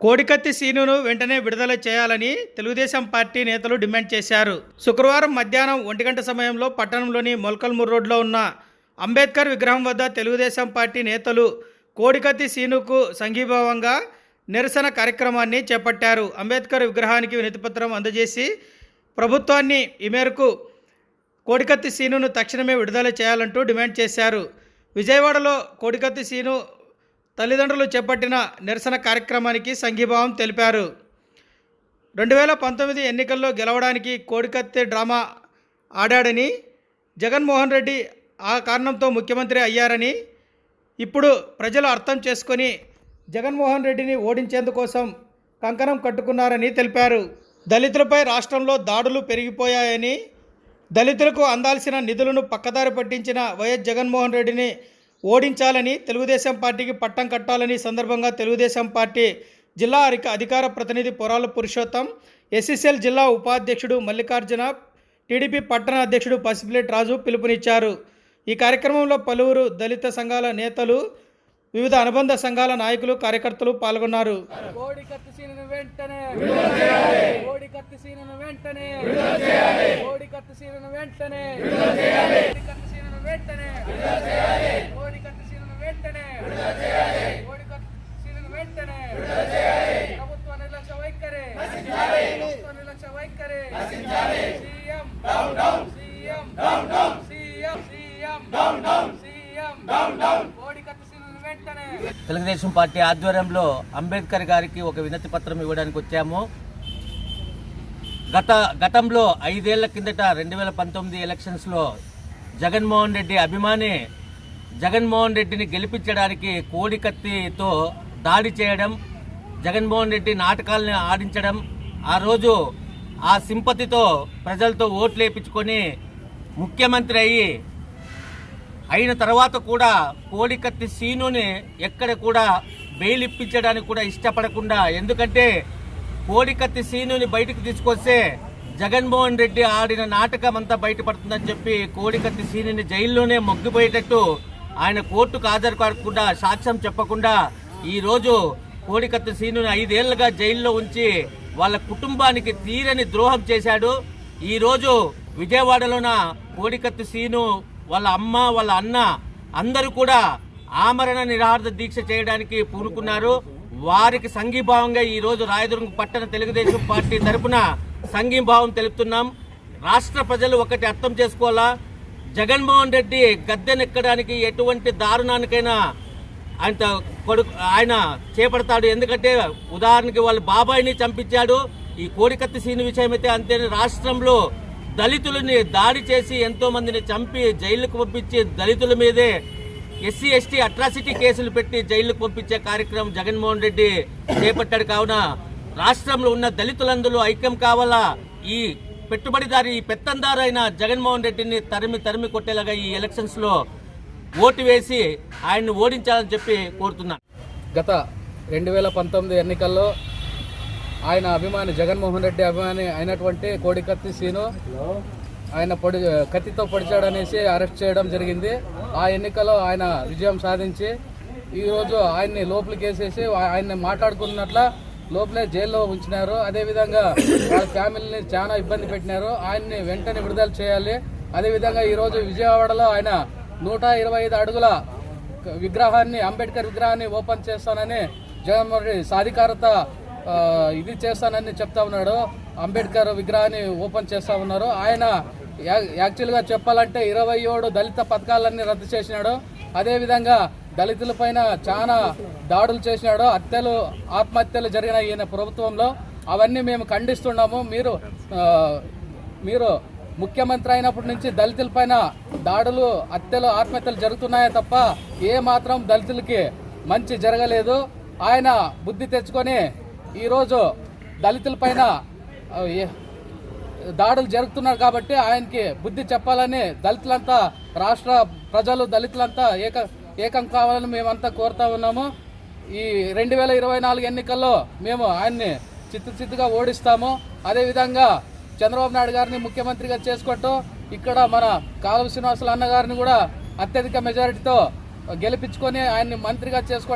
కోడికత్తి సీనును వెంటనే విడుదల చేయాలని తెలుగుదేశం పార్టీ నేతలు డిమాండ్ చేశారు. శుక్రవారం మధ్యాహ్నం ఒంటి గంట సమయంలో పట్టణంలోని మొల్కల్మూర్ రోడ్లో ఉన్న అంబేద్కర్ విగ్రహం వద్ద తెలుగుదేశం పార్టీ నేతలు కోడికత్తి సీనుకు సంఘీభావంగా నిరసన కార్యక్రమాన్ని చేపట్టారు. అంబేద్కర్ విగ్రహానికి వినతిపత్రం అందజేసి ప్రభుత్వాన్ని ఈ మేరకు కోడికత్తి సీనును తక్షణమే విడుదల చేయాలంటూ డిమాండ్ చేశారు. విజయవాడలో కోడికత్తి సీను తల్లిదండ్రులు చేపట్టిన నిరసన కార్యక్రమానికి సంఘీభావం తెలిపారు. రెండు వేల పంతొమ్మిది ఎన్నికల్లో గెలవడానికి కోడికత్తె డ్రామా ఆడాడని జగన్మోహన్ రెడ్డి ఆ కారణంతో ముఖ్యమంత్రి అయ్యారని ఇప్పుడు ప్రజలు అర్థం చేసుకొని జగన్మోహన్ రెడ్డిని ఓడించేందుకోసం కంకణం కట్టుకున్నారని తెలిపారు. దళితులపై రాష్ట్రంలో దాడులు పెరిగిపోయాయని దళితులకు అందాల్సిన నిధులను పక్కదారి పట్టించిన వైఎస్ జగన్మోహన్ రెడ్డిని ఓడించాలని తెలుగుదేశం పార్టీకి పట్టం కట్టాలని సందర్భంగా తెలుగుదేశం పార్టీ జిల్లా అధిక అధికార ప్రతినిధి పొరాల పురుషోత్తం ఎస్ఎస్ఎల్ జిల్లా ఉపాధ్యక్షుడు మల్లికార్జున టీడీపీ పట్టణ అధ్యక్షుడు పసిపిలేట్ రాజు పిలుపునిచ్చారు. ఈ కార్యక్రమంలో పలువురు దళిత సంఘాల నేతలు వివిధ అనుబంధ సంఘాల నాయకులు కార్యకర్తలు పాల్గొన్నారు. వెంటనే కత్తి సీనను వెంటనే కోడి కత్తి సీనను వెంటనే కోడి కత్తి సీనను వెంటనే కోడి కత్తి సీనను వెంటనే కోడి కత్తి సీనను వెంటనే కోడి కత్తి సీనను వెంటనే ప్రభుత్వ నిర్లక్ష్య వైఖరి ప్రభుత్వ నిర్లక్ష్య వైఖరి CM CM CM CM CM కోడి కత్తి సీనను వెంటనే తెలుగుదేశం పార్టీ ఆధ్వర్యంలో అంబేద్కర్ గారికి ఒక వినతి పత్రం ఇవ్వడానికి వచ్చాము. గత గతంలో ఐదేళ్ళ కిందట రెండు వేల పంతొమ్మిది ఎలక్షన్స్లో జగన్మోహన్ రెడ్డి అభిమాని జగన్మోహన్ రెడ్డిని గెలిపించడానికి కోడి కత్తితో దాడి చేయడం జగన్మోహన్ రెడ్డి నాటకాలను ఆడించడం ఆ రోజు ఆ సింపతితో ప్రజలతో ఓట్లు వేయించుకొని ముఖ్యమంత్రి అయ్యి అయిన తర్వాత కూడా కోడికత్తి సీనుని ఎక్కడ కూడా బెయిల్ ఇప్పించడానికి కూడా ఇష్టపడకుండా ఎందుకంటే కోడికత్తి సీనుని బయటకు తీసుకొస్తే జగన్మోహన్ రెడ్డి ఆడిన నాటకం అంతా బయటపడుతుందని చెప్పి కోడికత్తి సీనుని జైల్లోనే మొగ్గిపోయేటట్టు ఆయన కోర్టుకు హాజరు కాకుండా సాక్ష్యం చెప్పకుండా ఈరోజు కోడికత్తి సీనుని ఐదేళ్ళుగా జైల్లో ఉంచి వాళ్ళ కుటుంబానికి తీరని ద్రోహం చేశాడు. ఈరోజు విజయవాడలోన కోడికత్తి సీను వాళ్ళ అమ్మ వాళ్ళ అన్న అందరూ కూడా ఆమరణ నిరాహార దీక్ష చేయడానికి పూనుకున్నారు. వారికి సంఘీభావంగా ఈ రోజు రాయదుర్గం పట్టణ తెలుగుదేశం పార్టీ తరఫున సంఘీభావం తెలుపుతున్నాం. రాష్ట్ర ప్రజలు ఒకటి అర్థం చేసుకోవాలా? జగన్మోహన్ రెడ్డి గద్దెనెక్కడానికి ఎటువంటి దారుణానికైనా ఆయన కొడుకు ఆయన చేపడతాడు. ఎందుకంటే ఉదాహరణకి వాళ్ళ బాబాయిని చంపించాడు. ఈ కోడికత్తి సీని విషయం అయితే అంతే రాష్ట్రంలో దళితులని దాడి చేసి ఎంతో మందిని చంపి జైలుకు పంపించి దళితుల మీదే ఎస్సీ ఎస్టీ అట్రాసిటీ కేసులు పెట్టి జైలుకు పంపించే కార్యక్రమం జగన్మోహన్ రెడ్డి చేపట్టాడు. కావున రాష్ట్రంలో ఉన్న దళితులందరూ ఐక్యం కావాలా? ఈ పెట్టుబడిదారి ఈ పెత్తందారు అయిన జగన్మోహన్ రెడ్డిని తరిమి తరిమి కొట్టేలాగా ఈ ఎలక్షన్స్లో ఓటు వేసి ఆయన్ని ఓడించాలని చెప్పి కోరుతున్నాను గత రెండు వేల పంతొమ్మిది ఎన్నికల్లో ఆయన అభిమాని జగన్మోహన్ రెడ్డి అభిమాని అయినటువంటి కోడికత్తి సీను. ఆయన పొడి కత్తితో పొడిచాడనేసి అరెస్ట్ చేయడం జరిగింది. ఆ ఎన్నికలో ఆయన విజయం సాధించి ఈరోజు ఆయన్ని లోపలికి వేసేసి ఆయన్ని మాట్లాడుకున్నట్ల లోపలే జైల్లో ఉంచినారు. అదేవిధంగా వాళ్ళ ఫ్యామిలీని చాలా ఇబ్బంది పెట్టినారు. ఆయన్ని వెంటనే విడుదల చేయాలి. అదేవిధంగా ఈరోజు విజయవాడలో ఆయన నూట ఇరవై ఐదు అడుగుల విగ్రహాన్ని అంబేద్కర్ విగ్రహాన్ని ఓపెన్ చేస్తానని జగన్మోహన్ రెడ్డి సాధికారత ఇది చేస్తానని చెప్తా ఉన్నాడు. అంబేద్కర్ విగ్రహాన్ని ఓపెన్ చేస్తా ఉన్నారు. ఆయన యాక్చువల్గా చెప్పాలంటే ఇరవై ఏడు దళిత పథకాలన్నీ రద్దు చేసినాడు. అదేవిధంగా దళితులపైన చాలా దాడులు చేసినాడు. హత్యలు ఆత్మహత్యలు జరిగిన ఈయన ప్రభుత్వంలో. అవన్నీ మేము ఖండిస్తున్నాము. మీరు మీరు ముఖ్యమంత్రి అయినప్పటి నుంచి దళితులపైన దాడులు హత్యలు ఆత్మహత్యలు జరుగుతున్నాయే తప్ప ఏ మాత్రం దళితులకి మంచి జరగలేదు. ఆయన బుద్ధి తెచ్చుకొని ఈరోజు దళితులపైన పైన దాడులు జరుగుతున్నారు కాబట్టి ఆయనకి బుద్ధి చెప్పాలని దళితులంతా రాష్ట్ర ప్రజలు దళితులంతా ఏక ఏకం కావాలని మేమంతా కోరుతా ఉన్నాము. ఈ రెండు వేల ఇరవై నాలుగు ఎన్నికల్లో మేము ఆయన్ని చిత్తు చిత్తుగా ఓడిస్తాము. అదేవిధంగా చంద్రబాబు నాయుడు గారిని ముఖ్యమంత్రిగా చేసుకుంటూ ఇక్కడ మన కాలువ శ్రీనివాసులు అన్నగారిని కూడా అత్యధిక మెజారిటీతో గెలిపించుకొని ఆయన్ని మంత్రిగా చేసుకోవడం